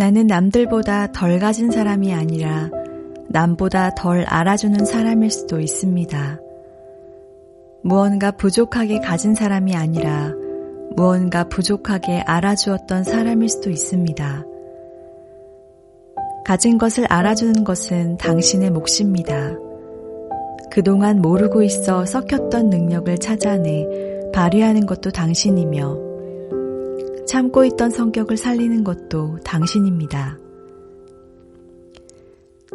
나는 남들보다 덜 가진 사람이 아니라 남보다 덜 알아주는 사람일 수도 있습니다. 무언가 부족하게 가진 사람이 아니라 무언가 부족하게 알아주었던 사람일 수도 있습니다. 가진 것을 알아주는 것은 당신의 몫입니다. 그동안 모르고 있어 썩혔던 능력을 찾아내 발휘하는 것도 당신이며 참고 있던 성격을 살리는 것도 당신입니다.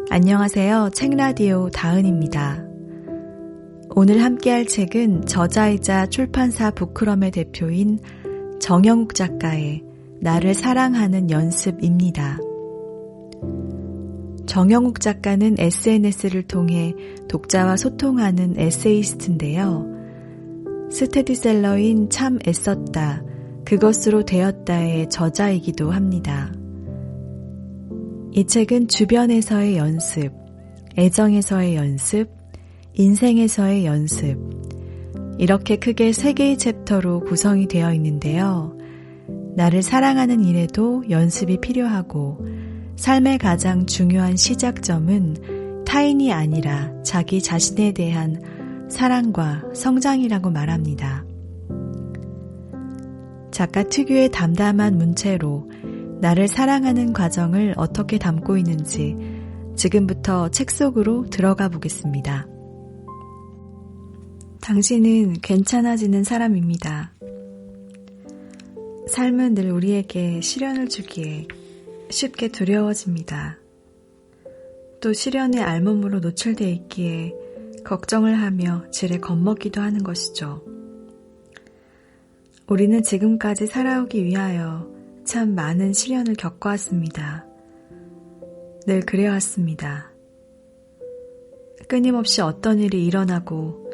안녕하세요. 책라디오 다은입니다. 오늘 함께할 책은 저자이자 출판사 부크럼의 대표인 정영욱 작가의 나를 사랑하는 연습입니다. 정영욱 작가는 SNS를 통해 독자와 소통하는 에세이스트인데요. 스테디셀러인 참 애썼다, 그것으로 되었다의 저자이기도 합니다. 이 책은 주변에서의 연습, 애정에서의 연습, 인생에서의 연습, 이렇게 크게 세 개의 챕터로 구성이 되어 있는데요. 나를 사랑하는 일에도 연습이 필요하고, 삶의 가장 중요한 시작점은 타인이 아니라 자기 자신에 대한 사랑과 성장이라고 말합니다. 작가 특유의 담담한 문체로 나를 사랑하는 과정을 어떻게 담고 있는지 지금부터 책 속으로 들어가 보겠습니다. 당신은 괜찮아지는 사람입니다. 삶은 늘 우리에게 시련을 주기에 쉽게 두려워집니다. 또 시련의 알몸으로 노출되어 있기에 걱정을 하며 지레 겁먹기도 하는 것이죠. 우리는 지금까지 살아오기 위하여 참 많은 시련을 겪어왔습니다. 늘 그래왔습니다. 끊임없이 어떤 일이 일어나고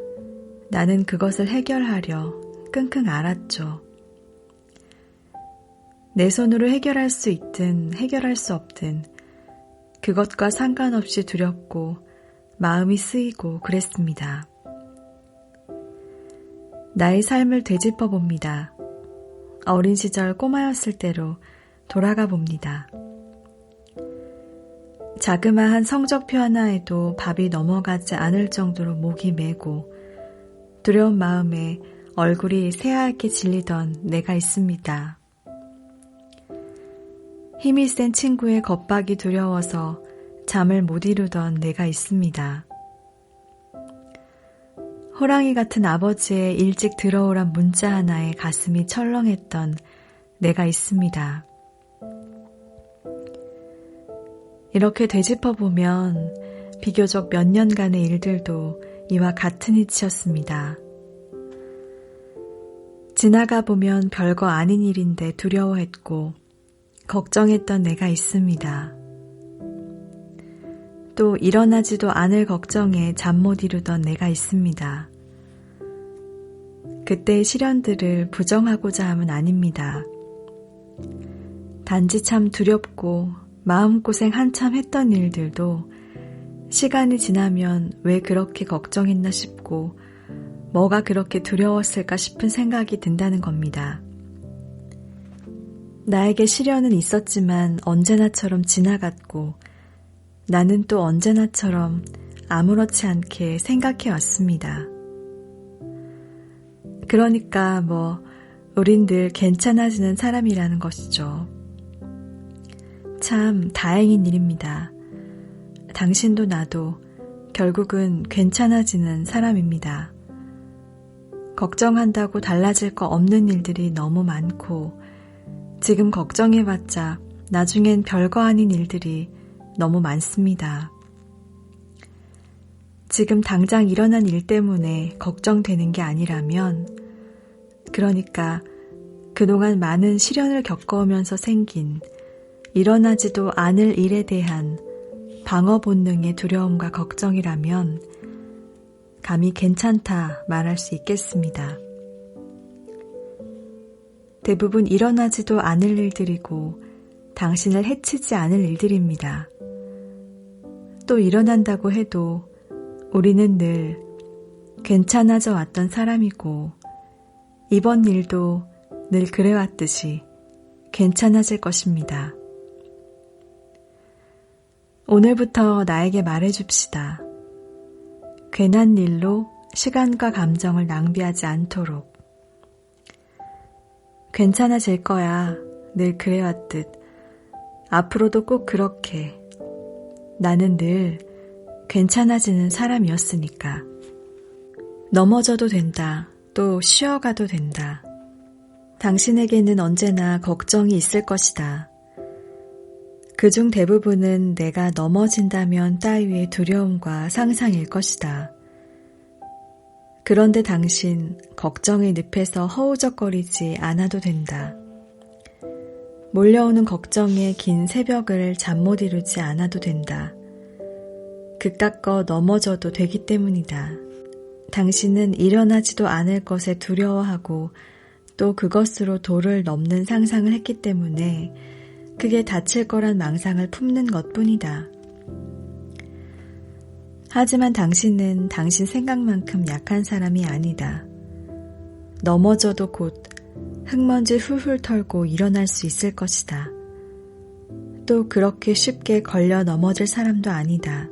나는 그것을 해결하려 끙끙 앓았죠. 내 손으로 해결할 수 있든 해결할 수 없든 그것과 상관없이 두렵고 마음이 쓰이고 그랬습니다. 나의 삶을 되짚어 봅니다. 어린 시절 꼬마였을 때로 돌아가 봅니다. 자그마한 성적표 하나에도 밥이 넘어가지 않을 정도로 목이 메고 두려운 마음에 얼굴이 새하얗게 질리던 내가 있습니다. 힘이 센 친구의 겁박이 두려워서 잠을 못 이루던 내가 있습니다. 호랑이 같은 아버지의 일찍 들어오란 문자 하나에 가슴이 철렁했던 내가 있습니다. 이렇게 되짚어보면 비교적 몇 년간의 일들도 이와 같은 이치였습니다. 지나가 보면 별거 아닌 일인데 두려워했고, 걱정했던 내가 있습니다. 또 일어나지도 않을 걱정에 잠 못 이루던 내가 있습니다. 그때의 시련들을 부정하고자 함은 아닙니다. 단지 참 두렵고 마음고생 한참 했던 일들도 시간이 지나면 왜 그렇게 걱정했나 싶고 뭐가 그렇게 두려웠을까 싶은 생각이 든다는 겁니다. 나에게 시련은 있었지만 언제나처럼 지나갔고 나는 또 언제나처럼 아무렇지 않게 생각해 왔습니다. 그러니까 뭐, 우린 늘 괜찮아지는 사람이라는 것이죠. 참 다행인 일입니다. 당신도 나도 결국은 괜찮아지는 사람입니다. 걱정한다고 달라질 거 없는 일들이 너무 많고, 지금 걱정해봤자 나중엔 별거 아닌 일들이 너무 많습니다. 지금 당장 일어난 일 때문에 걱정되는 게 아니라면, 그러니까 그동안 많은 시련을 겪어오면서 생긴 일어나지도 않을 일에 대한 방어 본능의 두려움과 걱정이라면 감히 괜찮다 말할 수 있겠습니다. 대부분 일어나지도 않을 일들이고 당신을 해치지 않을 일들입니다. 또 일어난다고 해도 우리는 늘 괜찮아져 왔던 사람이고 이번 일도 늘 그래왔듯이 괜찮아질 것입니다. 오늘부터 나에게 말해줍시다. 괜한 일로 시간과 감정을 낭비하지 않도록. 괜찮아질 거야. 늘 그래왔듯. 앞으로도 꼭 그렇게. 나는 늘 괜찮아지는 사람이었으니까. 넘어져도 된다. 또 쉬어가도 된다. 당신에게는 언제나 걱정이 있을 것이다. 그중 대부분은 내가 넘어진다면 따위의 두려움과 상상일 것이다. 그런데 당신 걱정의 늪에서 허우적거리지 않아도 된다. 몰려오는 걱정의 긴 새벽을 잠 못 이루지 않아도 된다. 그깟거 넘어져도 되기 때문이다. 당신은 일어나지도 않을 것에 두려워하고 또 그것으로 도를 넘는 상상을 했기 때문에 그게 다칠 거란 망상을 품는 것 뿐이다. 하지만 당신은 당신 생각만큼 약한 사람이 아니다. 넘어져도 곧 흙먼지 훌훌 털고 일어날 수 있을 것이다. 또 그렇게 쉽게 걸려 넘어질 사람도 아니다.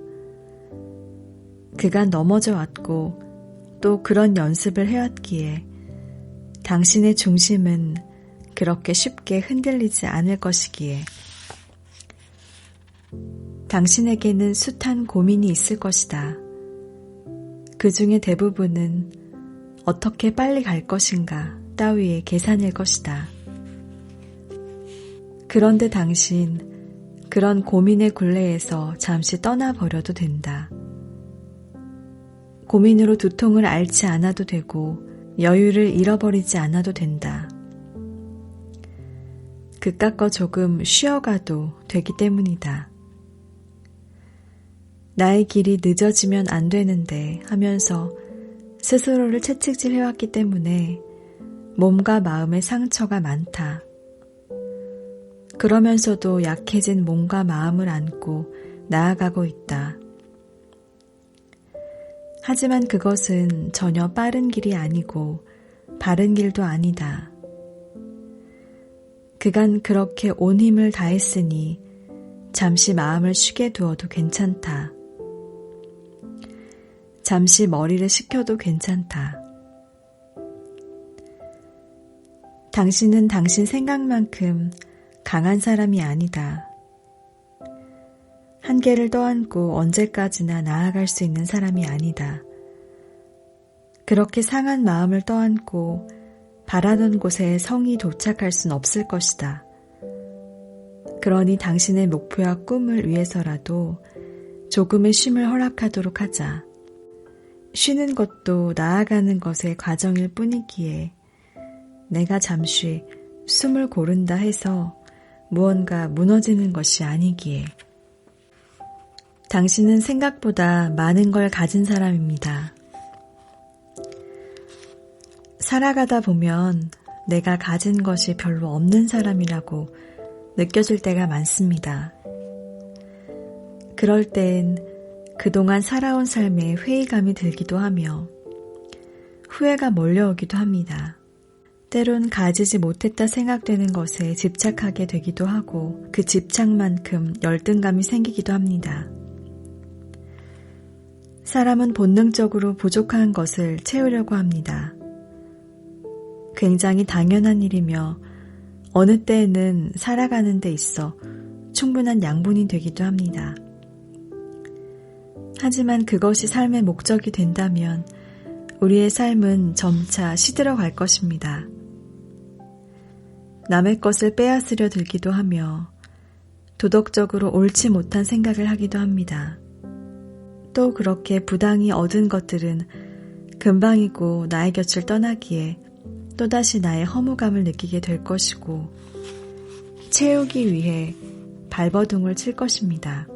그간 넘어져 왔고 또 그런 연습을 해왔기에 당신의 중심은 그렇게 쉽게 흔들리지 않을 것이기에 당신에게는 숱한 고민이 있을 것이다. 그 중에 대부분은 어떻게 빨리 갈 것인가 따위의 계산일 것이다. 그런데 당신 그런 고민의 굴레에서 잠시 떠나버려도 된다. 고민으로 두통을 앓지 않아도 되고 여유를 잃어버리지 않아도 된다. 그깟 거 조금 쉬어가도 되기 때문이다. 나의 길이 늦어지면 안 되는데 하면서 스스로를 채찍질 해왔기 때문에 몸과 마음의 상처가 많다. 그러면서도 약해진 몸과 마음을 안고 나아가고 있다. 하지만 그것은 전혀 빠른 길이 아니고 바른 길도 아니다. 그간 그렇게 온 힘을 다했으니 잠시 마음을 쉬게 두어도 괜찮다. 잠시 머리를 식혀도 괜찮다. 당신은 당신 생각만큼 강한 사람이 아니다. 한계를 떠안고 언제까지나 나아갈 수 있는 사람이 아니다. 그렇게 상한 마음을 떠안고 바라던 곳에 성이 도착할 순 없을 것이다. 그러니 당신의 목표와 꿈을 위해서라도 조금의 쉼을 허락하도록 하자. 쉬는 것도 나아가는 것의 과정일 뿐이기에 내가 잠시 숨을 고른다 해서 무언가 무너지는 것이 아니기에. 당신은 생각보다 많은 걸 가진 사람입니다. 살아가다 보면 내가 가진 것이 별로 없는 사람이라고 느껴질 때가 많습니다. 그럴 땐 그동안 살아온 삶에 회의감이 들기도 하며 후회가 몰려오기도 합니다. 때론 가지지 못했다 생각되는 것에 집착하게 되기도 하고 그 집착만큼 열등감이 생기기도 합니다. 사람은 본능적으로 부족한 것을 채우려고 합니다. 굉장히 당연한 일이며 어느 때에는 살아가는 데 있어 충분한 양분이 되기도 합니다. 하지만 그것이 삶의 목적이 된다면 우리의 삶은 점차 시들어 갈 것입니다. 남의 것을 빼앗으려 들기도 하며 도덕적으로 옳지 못한 생각을 하기도 합니다. 또 그렇게 부당히 얻은 것들은 금방이고 나의 곁을 떠나기에 또다시 나의 허무감을 느끼게 될 것이고 채우기 위해 발버둥을 칠 것입니다.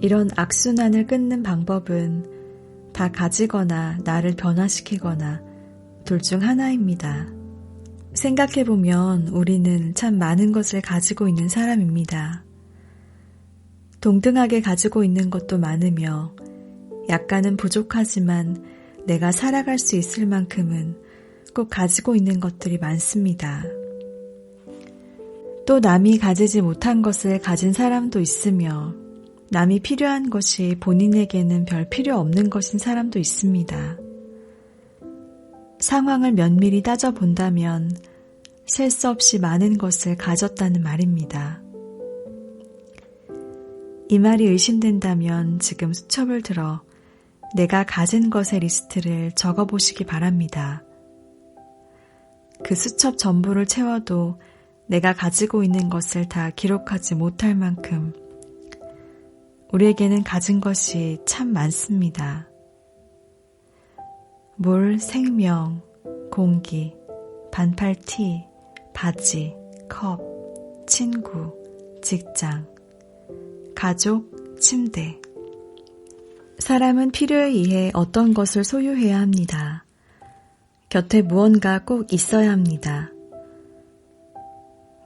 이런 악순환을 끊는 방법은 다 가지거나 나를 변화시키거나 둘 중 하나입니다. 생각해보면 우리는 참 많은 것을 가지고 있는 사람입니다. 동등하게 가지고 있는 것도 많으며 약간은 부족하지만 내가 살아갈 수 있을 만큼은 꼭 가지고 있는 것들이 많습니다. 또 남이 가지지 못한 것을 가진 사람도 있으며 남이 필요한 것이 본인에게는 별 필요 없는 것인 사람도 있습니다. 상황을 면밀히 따져본다면 셀 수 없이 많은 것을 가졌다는 말입니다. 이 말이 의심된다면 지금 수첩을 들어 내가 가진 것의 리스트를 적어 보시기 바랍니다. 그 수첩 전부를 채워도 내가 가지고 있는 것을 다 기록하지 못할 만큼 우리에게는 가진 것이 참 많습니다. 물, 생명, 공기, 반팔 티, 바지, 컵, 친구, 직장, 가족, 침대. 사람은 필요에 의해 어떤 것을 소유해야 합니다. 곁에 무언가 꼭 있어야 합니다.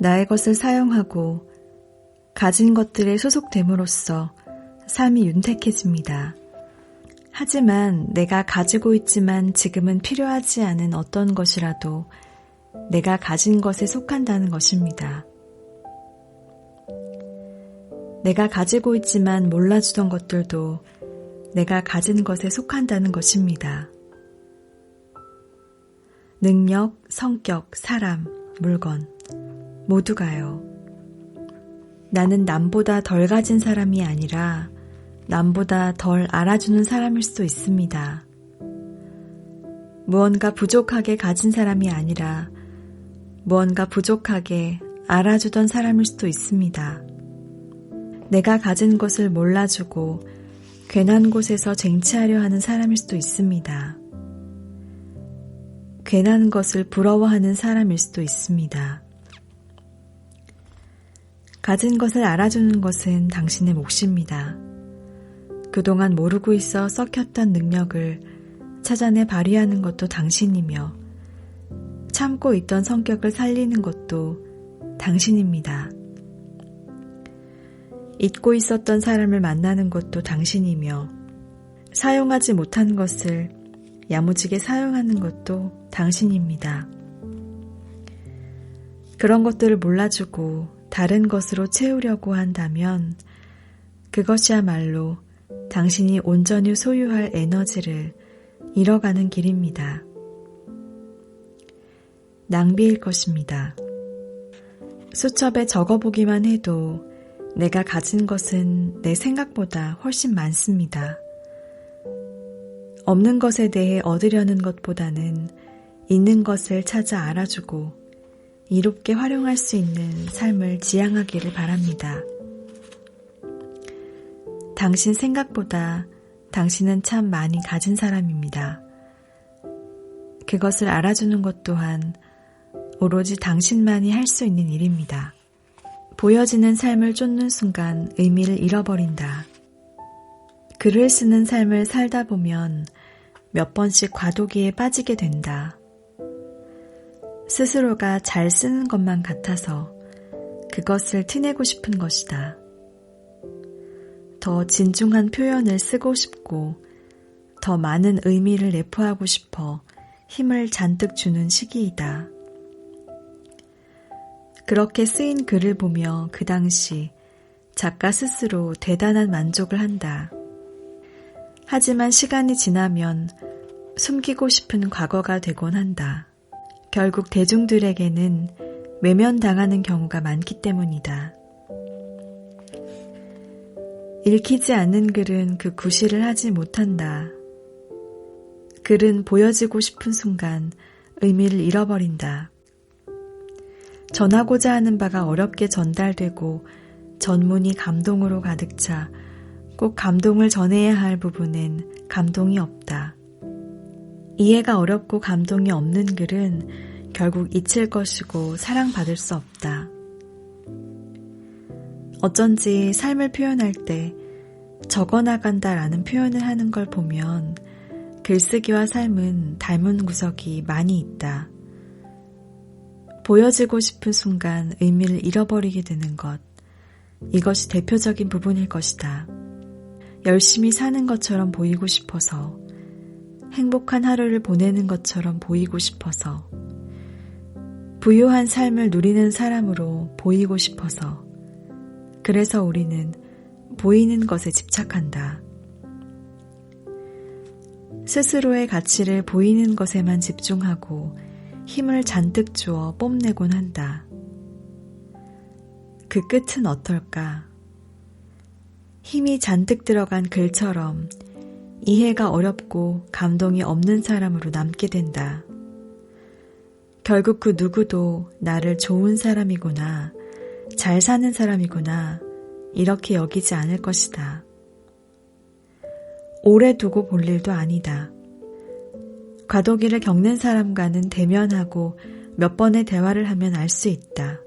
나의 것을 사용하고 가진 것들에 소속됨으로써 삶이 윤택해집니다. 하지만 내가 가지고 있지만 지금은 필요하지 않은 어떤 것이라도 내가 가진 것에 속한다는 것입니다. 내가 가지고 있지만 몰라주던 것들도 내가 가진 것에 속한다는 것입니다. 능력, 성격, 사람, 물건, 모두가요. 나는 남보다 덜 가진 사람이 아니라 남보다 덜 알아주는 사람일 수도 있습니다. 무언가 부족하게 가진 사람이 아니라 무언가 부족하게 알아주던 사람일 수도 있습니다. 내가 가진 것을 몰라주고 괜한 곳에서 쟁취하려 하는 사람일 수도 있습니다. 괜한 것을 부러워하는 사람일 수도 있습니다. 가진 것을 알아주는 것은 당신의 몫입니다. 그동안 모르고 있어 썩혔던 능력을 찾아내 발휘하는 것도 당신이며 참고 있던 성격을 살리는 것도 당신입니다. 잊고 있었던 사람을 만나는 것도 당신이며 사용하지 못한 것을 야무지게 사용하는 것도 당신입니다. 그런 것들을 몰라주고 다른 것으로 채우려고 한다면 그것이야말로 당신이 온전히 소유할 에너지를 잃어가는 길입니다. 낭비일 것입니다. 수첩에 적어보기만 해도 내가 가진 것은 내 생각보다 훨씬 많습니다. 없는 것에 대해 얻으려는 것보다는 있는 것을 찾아 알아주고 이롭게 활용할 수 있는 삶을 지향하기를 바랍니다. 당신 생각보다 당신은 참 많이 가진 사람입니다. 그것을 알아주는 것 또한 오로지 당신만이 할 수 있는 일입니다. 보여지는 삶을 쫓는 순간 의미를 잃어버린다. 글을 쓰는 삶을 살다 보면 몇 번씩 과도기에 빠지게 된다. 스스로가 잘 쓰는 것만 같아서 그것을 티내고 싶은 것이다. 더 진중한 표현을 쓰고 싶고 더 많은 의미를 내포하고 싶어 힘을 잔뜩 주는 시기이다. 그렇게 쓰인 글을 보며 그 당시 작가 스스로 대단한 만족을 한다. 하지만 시간이 지나면 숨기고 싶은 과거가 되곤 한다. 결국 대중들에게는 외면당하는 경우가 많기 때문이다. 읽히지 않는 글은 그 구실을 하지 못한다. 글은 보여지고 싶은 순간 의미를 잃어버린다. 전하고자 하는 바가 어렵게 전달되고 전문이 감동으로 가득 차 꼭 감동을 전해야 할 부분엔 감동이 없다. 이해가 어렵고 감동이 없는 글은 결국 잊힐 것이고 사랑받을 수 없다. 어쩐지 삶을 표현할 때 적어 나간다 라는 표현을 하는 걸 보면 글쓰기와 삶은 닮은 구석이 많이 있다. 보여지고 싶은 순간 의미를 잃어버리게 되는 것. 이것이 대표적인 부분일 것이다. 열심히 사는 것처럼 보이고 싶어서, 행복한 하루를 보내는 것처럼 보이고 싶어서, 부유한 삶을 누리는 사람으로 보이고 싶어서. 그래서 우리는 보이는 것에 집착한다. 스스로의 가치를 보이는 것에만 집중하고 힘을 잔뜩 주어 뽐내곤 한다. 그 끝은 어떨까? 힘이 잔뜩 들어간 글처럼 이해가 어렵고 감동이 없는 사람으로 남게 된다. 결국 그 누구도 나를 좋은 사람이구나, 잘 사는 사람이구나, 이렇게 여기지 않을 것이다. 오래 두고 볼 일도 아니다. 과도기를 겪는 사람과는 대면하고 몇 번의 대화를 하면 알 수 있다.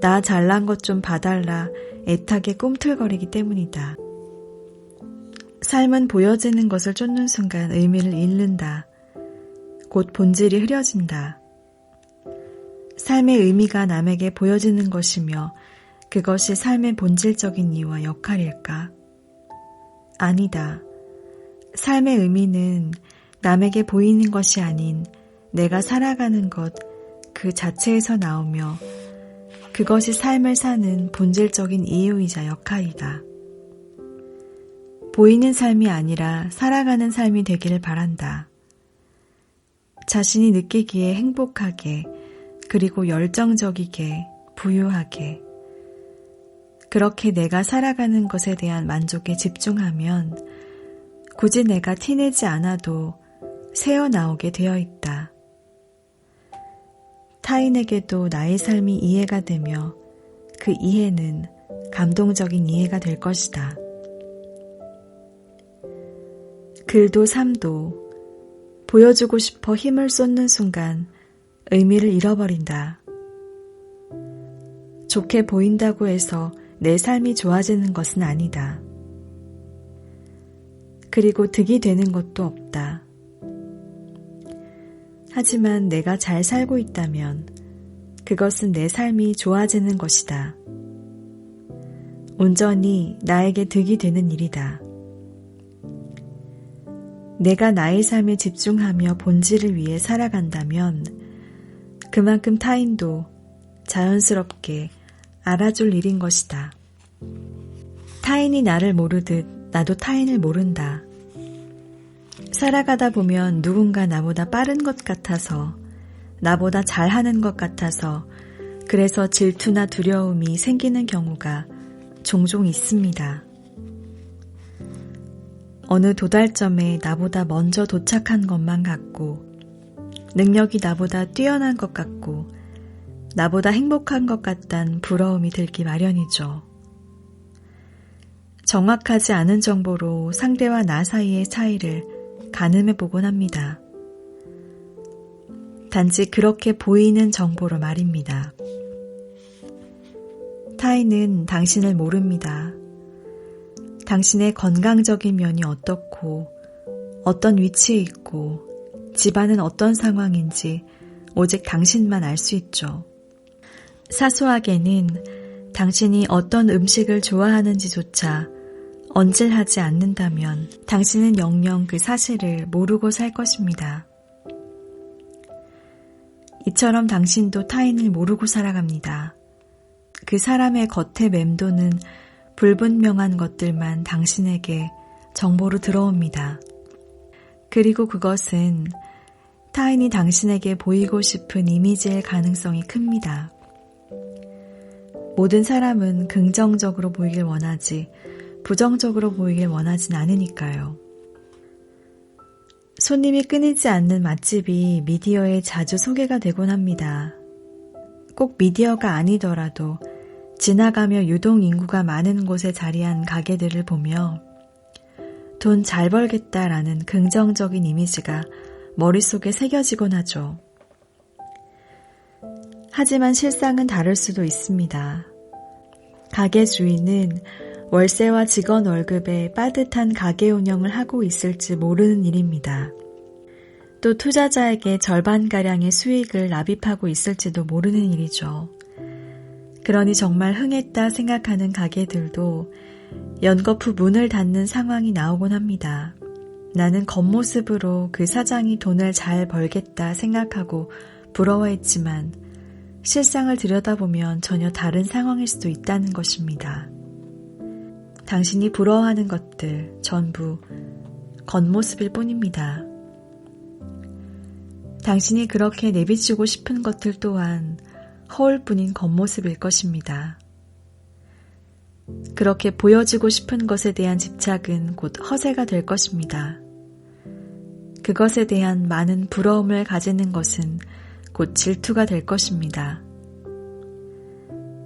나 잘난 것 좀 봐달라 애타게 꿈틀거리기 때문이다. 삶은 보여지는 것을 쫓는 순간 의미를 잃는다. 곧 본질이 흐려진다. 삶의 의미가 남에게 보여지는 것이며 그것이 삶의 본질적인 이유와 역할일까? 아니다. 삶의 의미는 남에게 보이는 것이 아닌 내가 살아가는 것 그 자체에서 나오며 그것이 삶을 사는 본질적인 이유이자 역할이다. 보이는 삶이 아니라 살아가는 삶이 되기를 바란다. 자신이 느끼기에 행복하게, 그리고 열정적이게, 부유하게. 그렇게 내가 살아가는 것에 대한 만족에 집중하면 굳이 내가 티내지 않아도 새어 나오게 되어 있다. 타인에게도 나의 삶이 이해가 되며 그 이해는 감동적인 이해가 될 것이다. 글도 삶도 보여주고 싶어 힘을 쏟는 순간 의미를 잃어버린다. 좋게 보인다고 해서 내 삶이 좋아지는 것은 아니다. 그리고 득이 되는 것도 없다. 하지만 내가 잘 살고 있다면 그것은 내 삶이 좋아지는 것이다. 온전히 나에게 득이 되는 일이다. 내가 나의 삶에 집중하며 본질을 위해 살아간다면 그만큼 타인도 자연스럽게 알아줄 일인 것이다. 타인이 나를 모르듯 나도 타인을 모른다. 살아가다 보면 누군가 나보다 빠른 것 같아서, 나보다 잘하는 것 같아서, 그래서 질투나 두려움이 생기는 경우가 종종 있습니다. 어느 도달점에 나보다 먼저 도착한 것만 같고, 능력이 나보다 뛰어난 것 같고, 나보다 행복한 것 같단 부러움이 들기 마련이죠. 정확하지 않은 정보로 상대와 나 사이의 차이를 가늠해 보곤 합니다. 단지 그렇게 보이는 정보로 말입니다. 타인은 당신을 모릅니다. 당신의 건강적인 면이 어떻고, 어떤 위치에 있고, 집안은 어떤 상황인지 오직 당신만 알 수 있죠. 사소하게는 당신이 어떤 음식을 좋아하는지조차 언질하지 않는다면 당신은 영영 그 사실을 모르고 살 것입니다. 이처럼 당신도 타인을 모르고 살아갑니다. 그 사람의 겉에 맴도는 불분명한 것들만 당신에게 정보로 들어옵니다. 그리고 그것은 타인이 당신에게 보이고 싶은 이미지일 가능성이 큽니다. 모든 사람은 긍정적으로 보이길 원하지 부정적으로 보이길 원하진 않으니까요. 손님이 끊이지 않는 맛집이 미디어에 자주 소개가 되곤 합니다. 꼭 미디어가 아니더라도 지나가며 유동 인구가 많은 곳에 자리한 가게들을 보며 돈 잘 벌겠다라는 긍정적인 이미지가 머릿속에 새겨지곤 하죠. 하지만 실상은 다를 수도 있습니다. 가게 주인은 월세와 직원 월급에 빠듯한 가게 운영을 하고 있을지 모르는 일입니다. 또 투자자에게 절반가량의 수익을 납입하고 있을지도 모르는 일이죠. 그러니 정말 흥했다 생각하는 가게들도 연거푸 문을 닫는 상황이 나오곤 합니다. 나는 겉모습으로 그 사장이 돈을 잘 벌겠다 생각하고 부러워했지만 실상을 들여다보면 전혀 다른 상황일 수도 있다는 것입니다. 당신이 부러워하는 것들 전부 겉모습일 뿐입니다. 당신이 그렇게 내비치고 싶은 것들 또한 허울 뿐인 겉모습일 것입니다. 그렇게 보여지고 싶은 것에 대한 집착은 곧 허세가 될 것입니다. 그것에 대한 많은 부러움을 가지는 것은 곧 질투가 될 것입니다.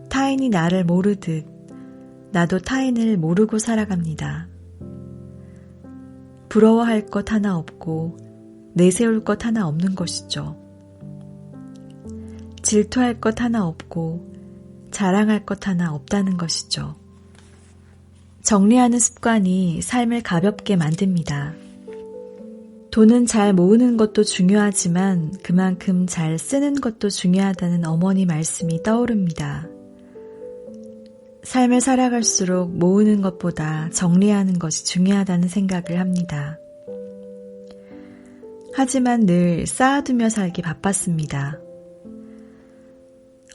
타인이 나를 모르듯 나도 타인을 모르고 살아갑니다. 부러워할 것 하나 없고 내세울 것 하나 없는 것이죠. 질투할 것 하나 없고 자랑할 것 하나 없다는 것이죠. 정리하는 습관이 삶을 가볍게 만듭니다. 돈은 잘 모으는 것도 중요하지만 그만큼 잘 쓰는 것도 중요하다는 어머니 말씀이 떠오릅니다. 삶을 살아갈수록 모으는 것보다 정리하는 것이 중요하다는 생각을 합니다. 하지만 늘 쌓아두며 살기 바빴습니다.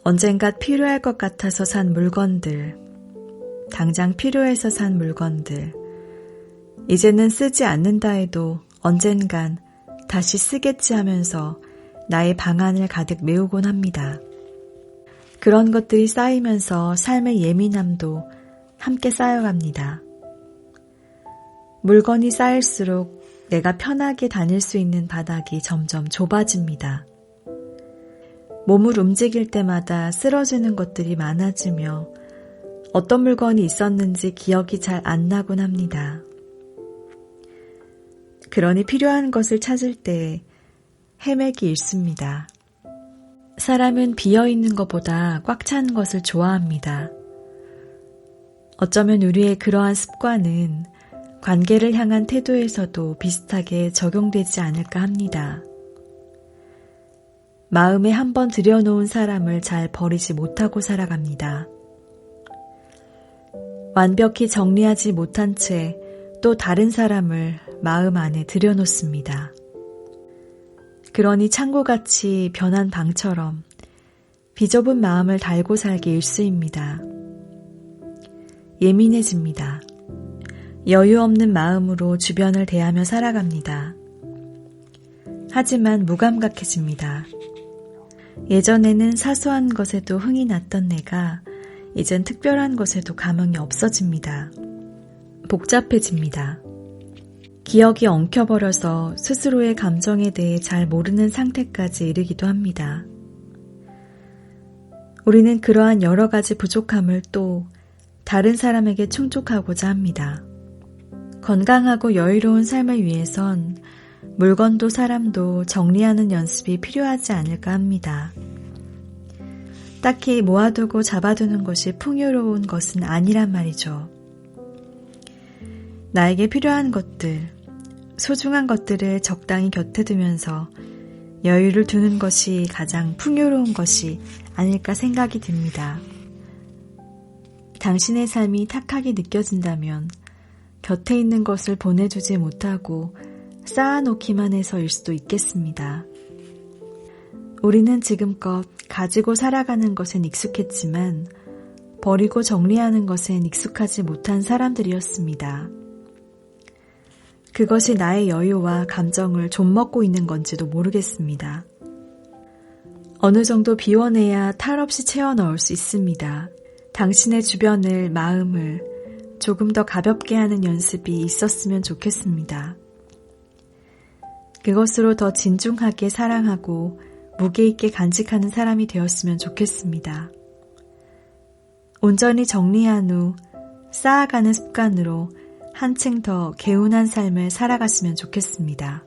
언젠가 필요할 것 같아서 산 물건들, 당장 필요해서 산 물건들, 이제는 쓰지 않는다 해도 언젠간 다시 쓰겠지 하면서 나의 방안을 가득 메우곤 합니다. 그런 것들이 쌓이면서 삶의 예민함도 함께 쌓여갑니다. 물건이 쌓일수록 내가 편하게 다닐 수 있는 바닥이 점점 좁아집니다. 몸을 움직일 때마다 쓰러지는 것들이 많아지며 어떤 물건이 있었는지 기억이 잘 안 나곤 합니다. 그러니 필요한 것을 찾을 때 헤매기 일습니다. 사람은 비어 있는 것보다 꽉 찬 것을 좋아합니다. 어쩌면 우리의 그러한 습관은 관계를 향한 태도에서도 비슷하게 적용되지 않을까 합니다. 마음에 한번 들여놓은 사람을 잘 버리지 못하고 살아갑니다. 완벽히 정리하지 못한 채 또 다른 사람을 마음 안에 들여놓습니다. 그러니 창고같이 변한 방처럼 비좁은 마음을 달고 살기 일수입니다. 예민해집니다. 여유 없는 마음으로 주변을 대하며 살아갑니다. 하지만 무감각해집니다. 예전에는 사소한 것에도 흥이 났던 내가 이젠 특별한 것에도 감흥이 없어집니다. 복잡해집니다. 기억이 엉켜버려서 스스로의 감정에 대해 잘 모르는 상태까지 이르기도 합니다. 우리는 그러한 여러 가지 부족함을 또 다른 사람에게 충족하고자 합니다. 건강하고 여유로운 삶을 위해선 물건도 사람도 정리하는 연습이 필요하지 않을까 합니다. 딱히 모아두고 잡아두는 것이 풍요로운 것은 아니란 말이죠. 나에게 필요한 것들, 소중한 것들을 적당히 곁에 두면서 여유를 두는 것이 가장 풍요로운 것이 아닐까 생각이 듭니다. 당신의 삶이 탁하게 느껴진다면 곁에 있는 것을 보내주지 못하고 쌓아놓기만 해서일 수도 있겠습니다. 우리는 지금껏 가지고 살아가는 것엔 익숙했지만 버리고 정리하는 것엔 익숙하지 못한 사람들이었습니다. 그것이 나의 여유와 감정을 좀 먹고 있는 건지도 모르겠습니다. 어느 정도 비워내야 탈 없이 채워 넣을 수 있습니다. 당신의 주변을, 마음을 조금 더 가볍게 하는 연습이 있었으면 좋겠습니다. 그것으로 더 진중하게 사랑하고 무게 있게 간직하는 사람이 되었으면 좋겠습니다. 온전히 정리한 후 쌓아가는 습관으로 한층 더 개운한 삶을 살아갔으면 좋겠습니다.